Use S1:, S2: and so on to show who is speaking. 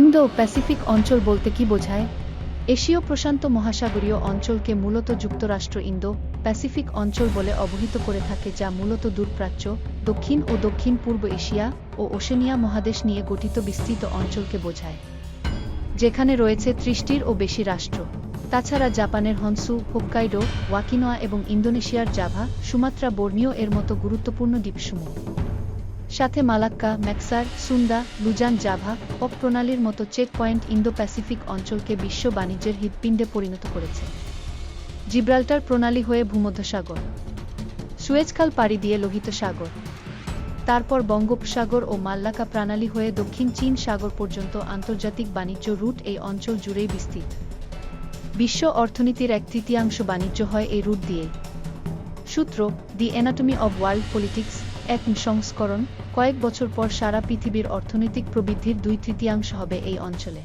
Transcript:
S1: Indo Pacific অঞ্চল বলতে কি বোঝায়? এশীয় প্রশান্ত মহাসাগরীয় অঞ্চলকে মূলত যুক্তরাষ্ট্র ইন্দো প্যাসিফিক অঞ্চল বলে অবহিত করে থাকে, যা মূলত দূরপ্রাচ্য, দক্ষিণ ও দক্ষিণ পূর্ব এশিয়া ও ওশেনিয়া মহাদেশ নিয়ে গঠিত বিস্তৃত অঞ্চলকে বোঝায়, যেখানে রয়েছে ত্রিশটির ও বেশি রাষ্ট্র। তাছাড়া জাপানের হনসু, হোক্কাইডো ওয়াকিনোয়া এবং ইন্দোনেশিয়ার জাভা, সুমাত্রা, বর্নিও এর মতো গুরুত্বপূর্ণ দ্বীপসমূহ। সাথে Malacca, Makassar, Sunda, Luzon, Java, pop প্রণালীর মতো চেক পয়েন্ট ইন্দো প্যাসিফিক অঞ্চলকে বিশ্ব বাণিজ্যের হৃৎপিণ্ডে পরিণত করেছে। জিব্রাল্টার প্রণালী হয়ে ভূমধ্যসাগর। সুয়েজখাল পাড়ি দিয়ে লোহিত সাগর। তারপর বঙ্গোপসাগর ও মাল্লাকা প্রণালী হয়ে দক্ষিণ চীন সাগর পর্যন্ত আন্তর্জাতিক বাণিজ্য রুট এই অঞ্চল জুড়েই বিস্তৃত। বিশ্ব অর্থনীতির এক তৃতীয়াংশ বাণিজ্য হয় এই রুট দিয়ে সূত্র, the anatomy of world politics. এক সংস্করণ কয়েক বছর পর সারা পৃথিবীর অর্থনৈতিক প্রবৃদ্ধির দুই তৃতীয়াংশ হবে এই অঞ্চলে।